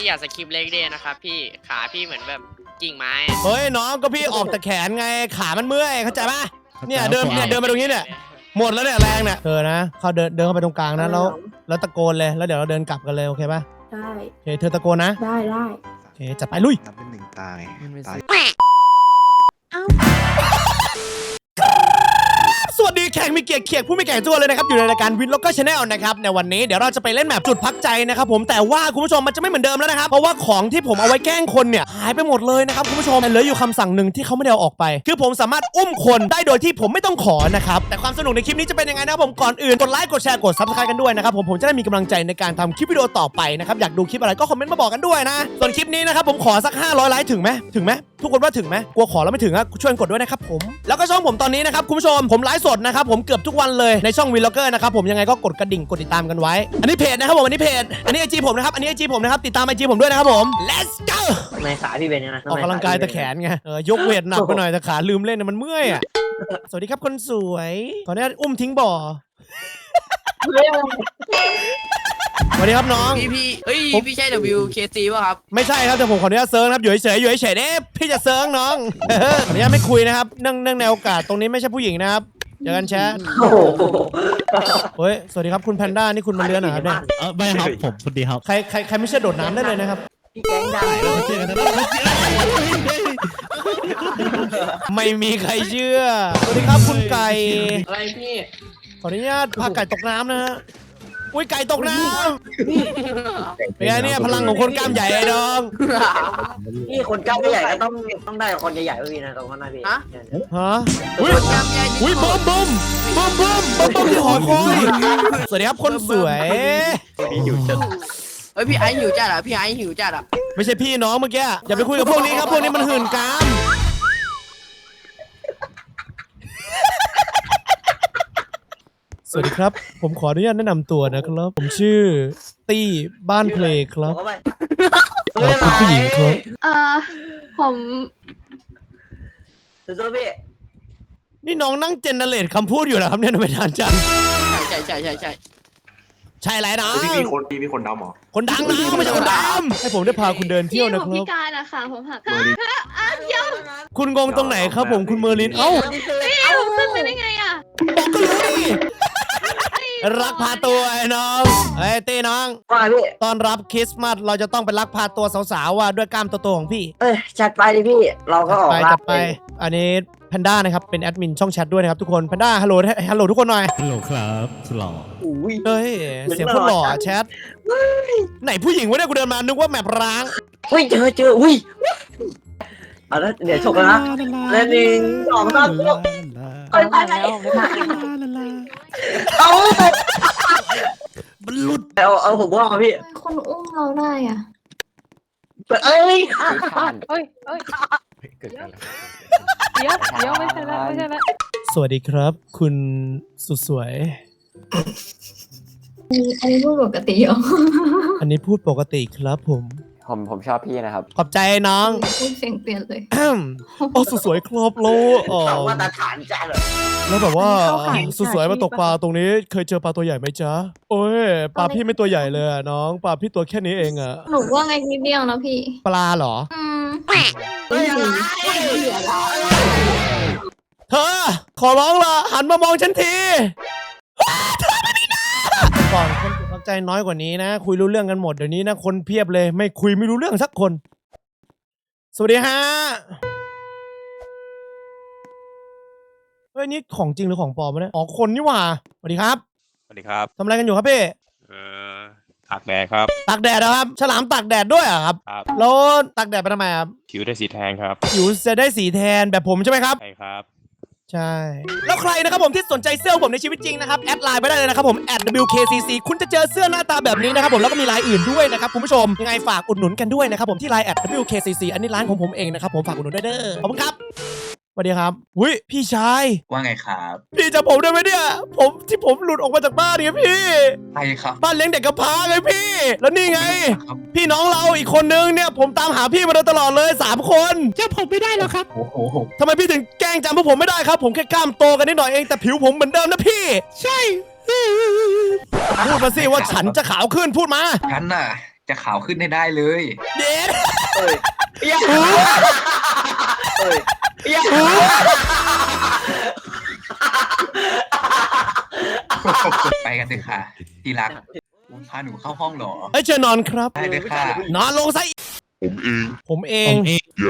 พี่อย่าสกิปเล็กเดย์นะครับพี่ขาพี่เหมือนแบบกิ่งไม้อะเฮ้ยน้องก็พี่ออกแต่แขนไงขามันเมื่อยเข้าใจปะเนี่ยเดินเนี่ยเดินมาตรงนี้เนี่ยหมดแล้วเนี่ยแรงเนี่ยเธอนะเขาเดินเดินเข้าไปตรงกลางนะแล้วแล้วตะโกนเลยแล้วเดี๋ยวเราเดินกลับกันเลยโอเคปะได้โอเคเธอตะโกนนะได้ได้โอเคจัดไปลุยนับเป็นหนึ่งตายมันเป็นตา ดีแขกมีเกียรติเขียกผู้มีเกียรติตัวเลยนะครับอยู่ในรายการวินล็อกเกอร์ชาแนลนะครับในวันนี้เดี๋ยวเราจะไปเล่นแมปจุดพักใจนะครับผมแต่ว่าคุณผู้ชมมันจะไม่เหมือนเดิมแล้วนะครับเพราะว่าของที่ผมเอาไว้แกล้งคนเนี่ยหายไปหมดเลยนะครับคุณผู้ชมแต่เหลืออยู่คำสั่งหนึ่งที่เขาไม่ได้เอาออกไป คือผมสามารถอุ้มคนได้โดยที่ผมไม่ต้องขอนะครับแต่ความสนุกในคลิปนี้จะเป็นยังไงนะครับผมก่อนอื่นกดไลค์กดแชร์กดซับสไครต์กันด้วยนะครับผมผมจะได้มีกำลังใจในการทำคลิปวิดีโอต่อไปนะครับอยากดูคลิปอะไรก็คอมเมนต์มาบอกกันด้วยนะส่วนคลิปนี้นะครับผมขอสัก 500ไลค์ถึงไหมถึงไหมทุกคนว่าถึงไหมกลัวขอแล้วไม่ถึงอะช่วยกดด้วยนะครับผมแล้วก็ช่องผมตอนนี้นะครับคุณผู้ชมผมไลฟ์สดนะครับผมเกือบทุกวันเลยในช่องวินล็อกเกอร์นะครับผมยังไงก็กดกระดิ่งกดติดตามกันไว้ อันนี้เพจนะครับผมอันนี้เพจอันนี้ไอจีผมนะครับอันนี้ไอจีผมนะครับติดตามไอจีผมด้วยนะครับผม let's go ทำไมขาพี่เป็นยังไงออกกำลังกายแต่แขนไงเออยกเวทหนักไปหน่อยแต่ขาลืมเล่นนะมันเมื่อยอะสวัสดีครับคนสวยขออนุญาตอุ้มทิ้งบ่อสวัสดีครับน้อง พี่พี่เฮ้ยผมพี่ใช่ WKC ป่ะครับ ไม่ใช่ครับแต่ผมขออนุญาตเซิร์งนะครับอยู่เฉยๆอยู่เฉยๆเด้พี่จะเซิร์งน้องเออขออนุญาตไม่คุยนะครับเนื่องเนื่องในโอกาสตรงนี้ไม่ใช่ผู้หญิงนะครับ เจอกันแชทโอ้โหเฮ้ย สวัสดีครับคุณแพนด้านี่คุณมาเรือนเหรอครับเนี่ย เออไม่ครับผมสวัสดีครับใครใครใครไม่เชื่อโดดน้ำได้เลยนะครับ พี่แก๊งดังเราเจอกันแล้วเราเจอกันไม่มีใครเชื่อ สวัสดีครับคุณไก่ อะไรพี่ ขออนุญาตพาไก่ตกน้ำนะฮะ อุ้ยไก่ตกน้ำเป็นไงเนี่ยพลังของคนกล้ามใหญ่ไอ้น้องพี่คนกล้ามใหญ่ก็ต้องต้องได้คนใหญ่ๆพี่นะตรงนั้นนะพี่ฮะอุ้ยกล้ามใหญ่อุ้ยบึ้มบึ้มบึ้มบึ้มบึ้มบึ้มที่หอคอยสวัสดีครับคนสวย เฮ้ยพี่ไอซ์หิวจัดอะพี่ไอซ์หิวจัดอะไม่ใช่พี่น้องเมื่อกี้อย่าไปคุยกับพวกนี้ครับพวกนี้มันหื่นกาม สวัสดีครับ ผมขออนุญาตแนะนำตัวนะครับ ผมชื่อตี้บ้านเพลงครับเข้าไปขอบคุณผู้หญิงครับ เอ่อผมสู้ๆพี่นี่น้องนั่งเจนเนเรตคำพูดอยู่เหรอครับเนี่ยทำไมนานจังใช่ใช่ใช่ใช่ใช่ไรนะพี่มีคนพี่มีคนดำเหรอ คนดังนะไม่ใช่คนดำให้ผมได้พาคุณเดินเที่ยวนะผคมรัพิบ การอะค่ะผมหักคุณงงตรงไหนครับผมคุณเมอร์ลินเอ้าพี่ผมขึ้นไปได้ไงอะบอกก็รู้ดิ รักพาตัวไอ้น้องเฮ้ยตีน้อง ว่าพี่ ตอนรับคริสต์มาสเราจะต้องไปลักพาตัวสาวๆว่าด้วยกล้ามโตๆของพี่เอ้ยจัดไปดิพี่ เราก็ออกไปลาจัดไป อันนี้แพนด้านะครับเป็นแอดมินช่องแชทด้วยนะครับทุกคนแพนด้าฮัลโหลฮัลโหลทุกคนหน่อยฮัลโหลครับสลออุ้ย เฮ้ยเสียงโคนหล่ออะแชทไหนผู้หญิงวะเนี่ยกูเดินมานึกว่าแมปร้างอุ้ยเจอเจออุ้ย เอาละเดี๋ยวฉกกันนะและหนึ่งสองสามสี่ไปไปไปเอามันหลุดเอาเอาผมว่ามาพี่คนอุ้มเราได้อะเอ้ยเฮ้ยเฮ้ยเดี๋ยวเดี๋ยวไม่ใช่แล้วไม่ใช่แล้วสวัสดีครับ คุณสุดสวย อันนี้พูดปกติเหรออันนี้พูดปกติครับผม ผมผมชอบพี่นะครับ ขอบใจน้อง พูดเสียงเปลี่ยนเลยแอมโอ้สุดสวยครบโลอ๋อเอามาตรฐานจ้าเลยแล้วแบบว่าเข้าข่ายสุดสวยมาตกปลาตรงนี้ เคยเจอปลาตัวใหญ่ไหมจ๊ะโอ้ยปลาพี่ไม่ตัวใหญ่เลยอะน้องปลาพี่ตัวแค่นี้เองอะหนูว่าไงนิดเดียวนะพี่ ปลาเหรอ อืมเฮ้ยอะไรเธอขอร้องละหันมามองฉันที ใจน้อยกว่านี้นะ คุยรู้เรื่องกันหมดเดี๋ยวนี้นะคนเพียบเลย ไม่คุยไม่รู้เรื่องสักคน สวัสดีฮะเฮ้ยนี่ของจริงหรือของปลอมวะเนี่ยอ๋อคนนี่หว่าสวัสดีครับสวัสดีครับ ทำอะไรกันอยู่ครับพี่เอ่อตากแดดครับ ตากแดดนะครับ ฉลามตากแดดด้วยเหรอครับครับ แล้วตากแดดไปทำไมครับผิวได้สีแทนครับผิวจะได้สีแทนแบบผมใช่ไหมครับ ใช่ครับ ใช่ แล้วใครนะครับผมที่สนใจเสื้อผมในชีวิตจริงนะครับแอดไลน์ไปได้เลยนะครับผม @wkcc คุณจะเจอเสื้อหน้าตาแบบนี้นะครับผมแล้วก็มีลายอื่นด้วยนะครับคุณผู้ชมยังไงฝากอุดหนุนกันด้วยนะครับผมที่ไลน์ @wkcc อันนี้ร้านของผมเองนะครับผมฝากอุดหนุนด้วยเด้อขอบคุณครับสวัสดีครับอุ้ยพี่ชาย ว่าไงครับพี่จะผมได้ไหมเนี่ย ผมที่ผมหลุดออกมาจากบ้านเนี่ยพี่ ใครครับบ้านเลี้ยงเด็กกำพร้าไงพี่ แล้วนี่ไง ครับพี่น้องเราอีกคนนึงเนี่ย ผมตามหาพี่มาโดยตลอดเลยสามคนจะผมไม่ได้แล้วครับ โอ้โหทำไมพี่ถึงแก ล้งจำพวกผมไม่ได้ครับ ผมแค่กล้ามโตกันนิดหน่อยเองแต่ผิวผมเหมือนเดิมนะพี่ ใช่ พูดมาสิว่าฉันจะขาวขึ้นพูดมาฉันน่ะ จะขาวขึ้นให้ได้เลย เด็ดเอ้ยเปี้ยเอ้ยเปี้ยไปกันเลยค่ะทีรักพาหนูเข้าห้องเหรอเฮ้ยเชิญนอนครับ ได้เลยค่ะ นอนลงซะผมเอง ผมเอผงมเองส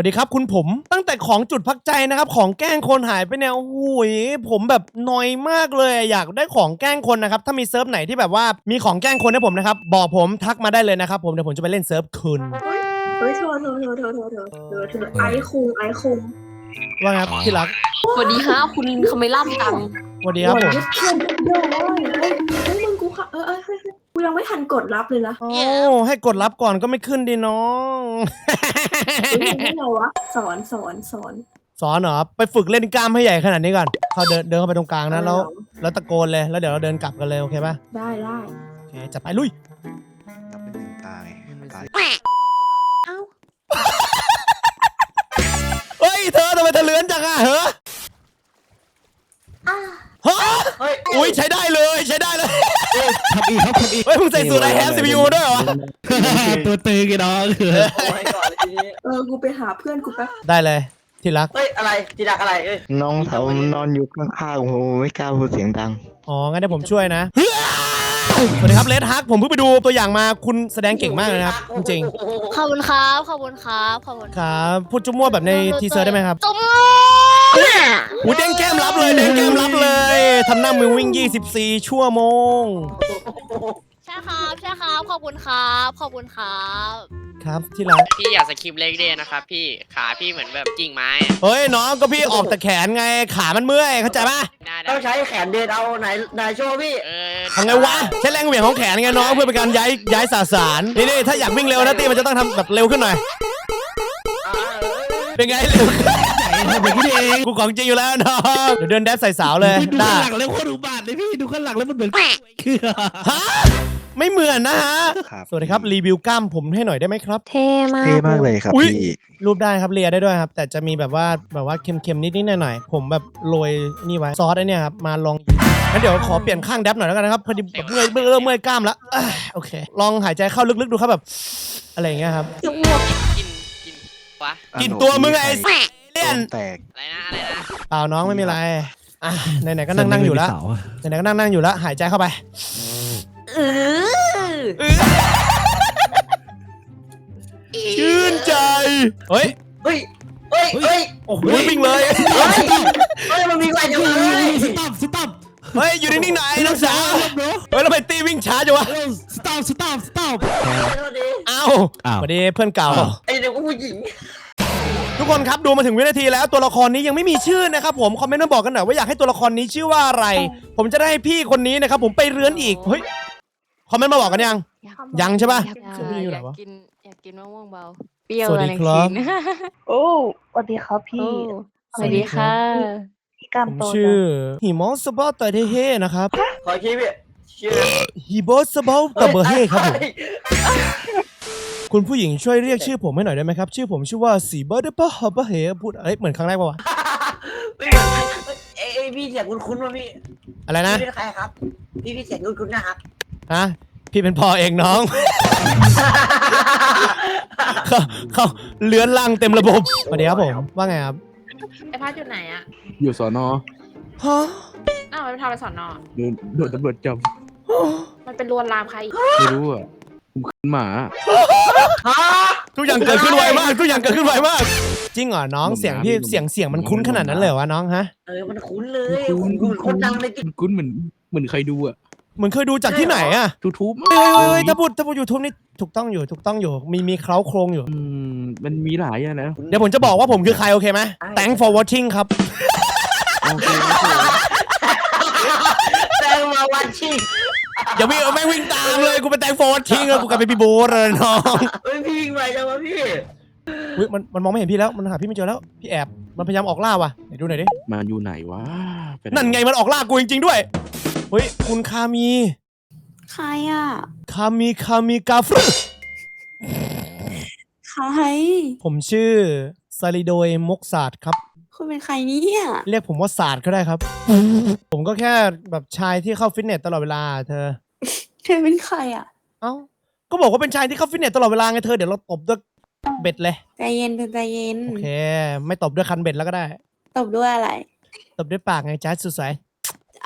วัสดีครับคุณผมตั้งแต่ของจุดพักใจนะครับ ของแกล้งคนหายไปเนี่ยโอ้โหยผมแบบนอยมากเลยอยากได้ของแกล้งคนนะครับถ้ามีเซิร์ฟไหนที่แบบว่ามีของแกล้งคนให้ผมนะครับบอกผมทักมาได้เลยนะครับผมเดี๋ยวผมจะไปเล่นเซิร์ฟคืนเฮ้ยเธอเธอเธอเธอเธอเธอเธอเธอไอคุงไอคุงว่าไงครับที่รักสวัสดีครับคุณคาเมล่าตังสวัสดีครับผมเพื่อนเยอะเลย ยเฮ้ยกูยังไม่ทันกดรับเลยนะโอ้ให้กดรับก่อนก็ไม่ขึ้นดีน้องเฮ้ยยังไงวะสอนสอนสอน สอนเหรอไปฝึกเล่นกล้ามให้ใหญ่ขนาดนี้ก่อนเขาเดินเดินเข้าไปตรงกลางนะแล้ว แล้วตะโกนเลยแล้วเดี๋ยวเราเดินกลับกันเลยโอเคป่ะได้ได้โอเคจัดไปลุยนับเป็นหนึ่งตาไงตาเฮ้ยเธอทำไมเธอเลื้อนจังอะเหรอฮะเฮ้ย อุ้ยใช้ได้เลยใช้ได้เลย ทำอีกครับทำอีกเฮ้ยมึงใส่สูตรไอแฮมซีพียูด้วยเหรอวะตัวตึงไอ้น้องโอ้ยก่อนเลยทีนี้เออ กูไปหาเพื่อนกูแป๊บ ได้เลย ที่รัก เฮ้ยอะไรทีรักอะไรเอ้ยน้องสาวนอนอยู่ข้างๆผมไม่กล้าพูดเสียงดัง อ๋อ งั้นเดี๋ยวผมช่วยนะ สวัสดีครับเลดฮักผมเพิ่งไปดูตัวอย่างมาคุณแสดงเก่งมากเลยนะครับจริงขอบคุณครับ ขอบคุณครับ ขอบคุณๆครับพูดจุ๊มั่วแบบในทีเซอร์ได้ไหมครับจุ๊บอุ้ยเด้งแก้มรับเลยเด้งแก้มรับเลยทำหน้ามือวิ่ง 24 ชั่วโมง ใช่ครับ ใช่ครับ ขอบคุณครับ ขอบคุณครับ ครับที่รักพี่อยากสคริปต์เล็กเดย์นะครับพี่ขาพี่เหมือนแบบกิ่งไม้อะเฮ้ยน้องก็พี่ออกแต่แขนไงขามันเมื่อยเข้าใจปะหน้าต้องดำใช้แขนเดินเอาไหนไหนโชว์พี่ เออ ทำไงวะใช้แรงเหวี่ยงของแขนไงน้องเพื่อเป็นการย้ายย้ายสสารนี่นี่ถ้าอยากวิ่งเร็วนะตีมันจะต้องทำแบบเร็วขึ้นหน่อยเป็นไงเร็วทำอย่างนี้เองกูของจริงอยู่แล้วน้องเดี๋ยวเดินแดนใส่สาวเลยดูได้ข้างหลังแล้วโคตรอุบาทเลยพี่ดูข้างหลังแล้วมันเหมือนคือฮะไม่เหมือนนะฮะครับสวัสดีครับรีวิวกล้ามผมให้หน่อยได้ไหมครับ เท่มากเท่มากเลยครับอุ๊ยพี่รูปได้ครับเลียได้ด้วยครับ แต่จะมีแบบว่าแบบว่าเค็มๆนิดๆหน่อยๆผมแบบโรยนี่ไว้ซอสไอ้เนี่ยครับมาลอง งั้นเดี๋ยวขอเปลี่ยนข้างแดบหน่อยแล้วกันนะครับพอดีแบบเมื่อยเมื่อยเริ่มเมื่อยกล้ามแล้วอะโอเค ลองหายใจเข้าลึกๆดูครับแบบ อะไรอย่างเงี้ยครับ กินกินวะกินตัวมึงไงไอ้เลี่ยนแตก อะไรนะอะไรนะเปล่าน้องไม่มีไรอะไหนๆก็นั่งนั่งอยู่แล้วไหนๆก็นั่งนั่งอยู่แล้วหายใจเข้าไป เออชื่นใจ เฮ้ย เฮ้ยเฮ้ยเฮ้ยโอ้โหวิ่งเลย เฮ้ยเฮ้ยมันมีไฟจังเลยสต็อปสต็อป เฮ้ยอยู่นิ่งๆหน่อยน้องสาวเฮ้ยแล้วไปตีวิ่งช้าจังวะ สต็อปสต็อปสต็อปเอ้าอ้าว สวัสดีเพื่อนเก่า ไอเด็กผู้หญิงทุกคนครับดูมาถึงวินาทีแล้วตัวละครนี้ยังไม่มีชื่อนะครับผมคอมเมนต์มาบอกกันหน่อยว่าอยากให้ตัวละครนี้ชื่อว่าอะไร ผมจะได้ให้พี่คนนี้นะครับผมไปเรือนอีกเฮ้ยคอมเมนต์มาบอกกันยัง ยังใช่ปะ อยากเสียงผู้หญิงอยู่ไหนวะกินอยากกินมะม่วงเบา เปรี้ยวสวัสดีเลยครับ กินโอ้สวัสดีครับพี่สวัสดีค่ะพี่ กล้ามผมโตชื่อฮิมอสบอตเตเฮนะครับขอคิดพี่ชื่อฮิบอสบอตเตเฮครับผมคุณผู้หญิงช่วยเรียกชื่อผมให้หน่อยได้ไหมครับ ชื่อผมชื่อว่าสีเบอร์เดปะฮบะเฮพูดเอ้ยเหมือนครั้งแรกปะวะเอ้ยเอ้ยพี่เสียงคุ้นๆว่ะพี่อะไรนะพี่เป็นใครครับ พี่พี่เสียงคุ้นๆนะครับฮะพี่เป็นพ่อเองน้อง เขาเขาเลื้อนล่างเต็มระบบสวัสดีครับผมว่าไงครับ ไอพัดอยู่ไหนอะอยู่สอนอฮะอ้าวไปทำไปสอนนอโดนโดนตำรวจจับมันเป็นลวนลามใครอีกไม่รู้อะผมขึ้นหมาฮะทุกอย่างเกิดขึ้นไวมากทุกอย่างเกิดขึ้นไวมาก จริงเหรอน้องผมเสียงพี่ผมเสียงเสียงมันคุ้นขนาดนั้นเลยเหรอวะน้องฮะ เออ มันคุ้นเลยคุ้นคุ้นคนดังในติ๊กคุ้นเหมือนเหมือนใครดูอะ เหมือนเคยดูจากที่ไหนอะทูทูบเฮ้ยเฮ้ยเฮ้ยถ้าพูดถ้าพูดยูทูบนี่ถูกต้องอยู่ถูกต้องอยู่ มีมีเคล้าโครงอยู่ อืมมันมีหลายอะนะเดี๋ยวผมจะบอกว่าผมคือใครโอเคไหม Thank for watching ครับ โอเคโอเคแซงมาวันชิงอย่าวิ่งเอาแม่งวิ่งตามเลยกูเป็น Thank for watching แล้วกูกลายเป็นพี่โบ๊ทเลยน้องเฮ้ยพี่วิ่งไปจังวะพี่อุ๊ยมันมันมองไม่เห็นพี่แล้วมันหาพี่ไม่เจอแล้วพี่แอบมันพยายามออกล่าว่ะไหนดูหน่อยดิมาอยู่ไหนวะปห นั่นไงมันออกล่ากูจริงๆด้วย เฮ้ย คุณคามี ใครอะ คามีคามีกาฟรุใคร ผมชื่อซาลิโดยมกศาสตร์ครับ คุณเป็นใครเนี่ยเรียกผมว่าศาสตร์ก็ได้ครับ ผมก็แค่แบบชายที่เข้าฟิตเนสตลอดเวลาเธอ เธอเป็นใครอะ เอ้า ก็บอกว่าเป็นชายที่เข้าฟิตเนสตลอดเวลาไงเธอ เดี๋ยวเราตบด้วยเบ็ดเลย ใจเย็นเธอใจเย็น โอเค ไม่ตบด้วยคันเบ็ดแล้วก็ได้ ตบด้วยอะไร ตบด้วยปากไงจ้าสุดสาย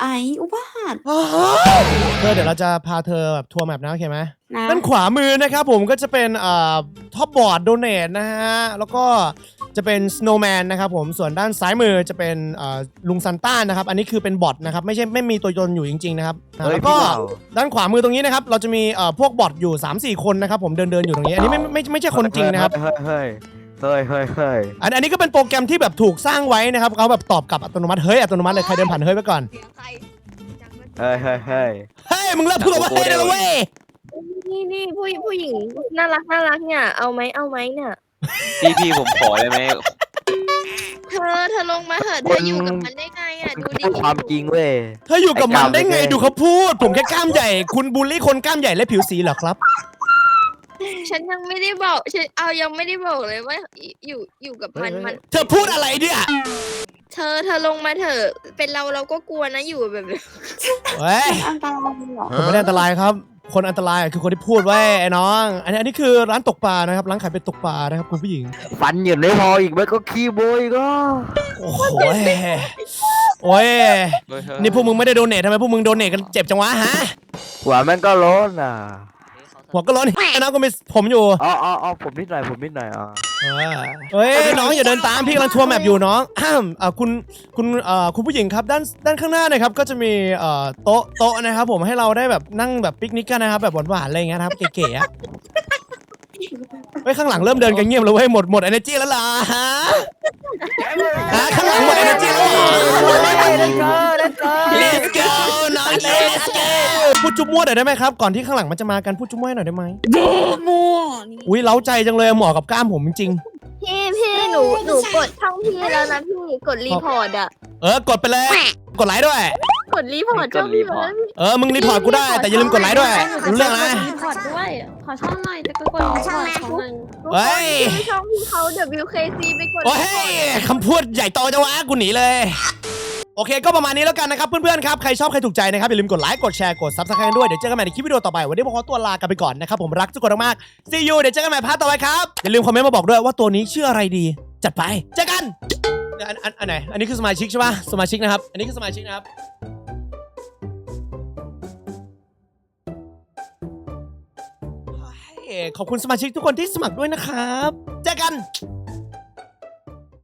ไอ้อุบาทเธอเดี๋ยวเราจะพาเธอแบบทัวร์แมปนะโอเคไหมนะด้านขวามือนะครับผมก็จะเป็นเอ่อท็อปบอร์ดโดเนทนะฮะ แล้วก็จะเป็นสโนว์แมนนะครับผมส่วนด้านซ้ายมือจะเป็นเอ่อลุงซันต้านะครับ อันนี้คือเป็นบอทนะครับ ไม่ใช่ไม่มีตัวตนอยู่จริง ๆ นะครับอ่าแล้วก็ด้านขวามือตรงนี้นะครับ เราจะมีเอ่อพวกบอทอยู่ 3-4 คนนะครับผมเดินเดินๆอยู่ตรงนี้ อันนี้ไม่ไม่ไม่ใช่คนจริงนะครับ เฮ้ยเฮ้ย เฮ้ยเฮ้ยเฮ้ยอันอันนี้ก็เป็นโปรแกรมที่แบบถูกสร้างไว้นะครับเขาแบบตอบกลับอัตโนมัติเฮ้ยอัตโนมัติเลยใครเดินผ่านเฮ้ยไปก่อนเสียงใครเฮ้ยเฮ้ยเฮ้ย เฮ้ยมึงเลิกพูดกับว่าเฮ้ยได้แล้วเว้ยนี่นี่ผู้ผู้หญิงน่ารักน่ารักเนี่ย เอาไหมเอาไหมเนี่ย พี่พี่ผมขอได้ไหมเธอเธอลงมาเถอะเธออยู่กับมันได้ไงอะดูดิพูดความจริงเว้ย เธออยู่กับมันได้ไงไอ้กล้ามดูเขาพูด ผมแค่กล้ามใหญ่ คุณบูลลี่คนกล้ามใหญ่และผิวสีเหรอครับ ฉันยังไม่ได้บอกฉันเอายังไม่ได้บอกเลยว่าอยู่อยู่กับมันมัน เธอพูดอะไรเนี่ยเธอเธอลงมาเถอะ เป็นเราเราก็กลัวนะอยู่แบบเฮ้ยอันตรายเหรอผมไม่ได้อันตรายครับ คนอันตรายคือคนที่พูดไว้ไอ้น้อง อันนี้อันนี้คือร้านตกปลานะครับร้านขายเป็ดตกปลานะครับคุณผู้หญิง ฟันหยุดไม่พออีกมันก็ขี้โบยก็ โอ้โหโอ้ยเฮ้ยเฮ้ยนี่พวกมึงไม่ได้โดเนททำไมพวกมึงโดเนทกันเจ็บจังวะฮะหัวแม่งก็ร้อนอะ หัวก็ร้อนไอ้น้องก็มีผมอยู่อ๋ออ๋ออ๋อผมนิดหน่อยผมนิดหน่อยอะเฮ้ยน้องอย่าเดินตามพี่กำลังทัวร์แมปอยู่น้องอ้ามอ่าคุณคุณเอ่อคุณผู้หญิงครับด้านด้านข้างหน้านะครับก็จะมีเอ่อโต๊ะโต๊ะนะครับผมให้เราได้แบบนั่งแบบปิกนิกกันนะครับแบบหวานๆอะไรอย่างเงี้ยนะครับเก๋ๆอะ เฮ้ยข้างหลังเริ่มเดินกันเงียบแล้วเว้ยหมดหมด energy แล้วล่ะฮะฮะข้างหลังหมด energy แล้วเหรอ Let's go น้อง Let's go พูดจุ๊บมั่วหน่อยได้ไหมครับ ก่อนที่ข้างหลังมันจะมากันพูดจุ๊บมั่วให้หน่อยได้ไหมมั่วนี่อุ้ยเล้าใจจังเลยเหมาะกับกล้ามผมจริงพี่พี่หนูหนูกดช่องพี่แล้วนะพี่กดรีพอร์ตอะๆเออกดไปเลย กดไลค์ด้วย กดรีพอร์ตช่องพี่แล้วนะพี่เออ มึงรีพอร์ตกูได้ แต่อย่าลืมกดไลค์ด้วยรู้เรื่องนะ รีพอร์ตด้วย ขอช่องหน่อยจะก็กดรีพอร์ตช่องหนึ่งเฮ้ย ทุกคนชื่อช่องพี่เขา WKC ไปกดโอ้ยคำพูดใหญ่โตจังวะกูหนีเลย โอเค ก็ประมาณนี้แล้วกันนะครับ เพื่อนๆครับ ใครชอบ ใครถูกใจนะครับ อย่าลืมกดไลค์ กดแชร์ กด subscribe กันด้วย เดี๋ยวเจอกันใหม่ในคลิปวิดีโอต่อไป วันนี้ผมขอตัวลากันไปก่อนนะครับ ผมรักทุกคนมากๆ see you เดี๋ยวเจอกันใหม่พาร์ทต่อไปครับ อย่าลืมคอมเมนต์มาบอกด้วยว่าตัวนี้ชื่ออะไรดี จัดไป เจอกันอันอันอันไหน อันนี้คือสมาชิกใช่ปะสมาชิกนะครับ อันนี้คือสมาชิกนะครับ ขอบคุณสมาชิกทุกคนที่สมัครด้วยนะครับ เจอกัน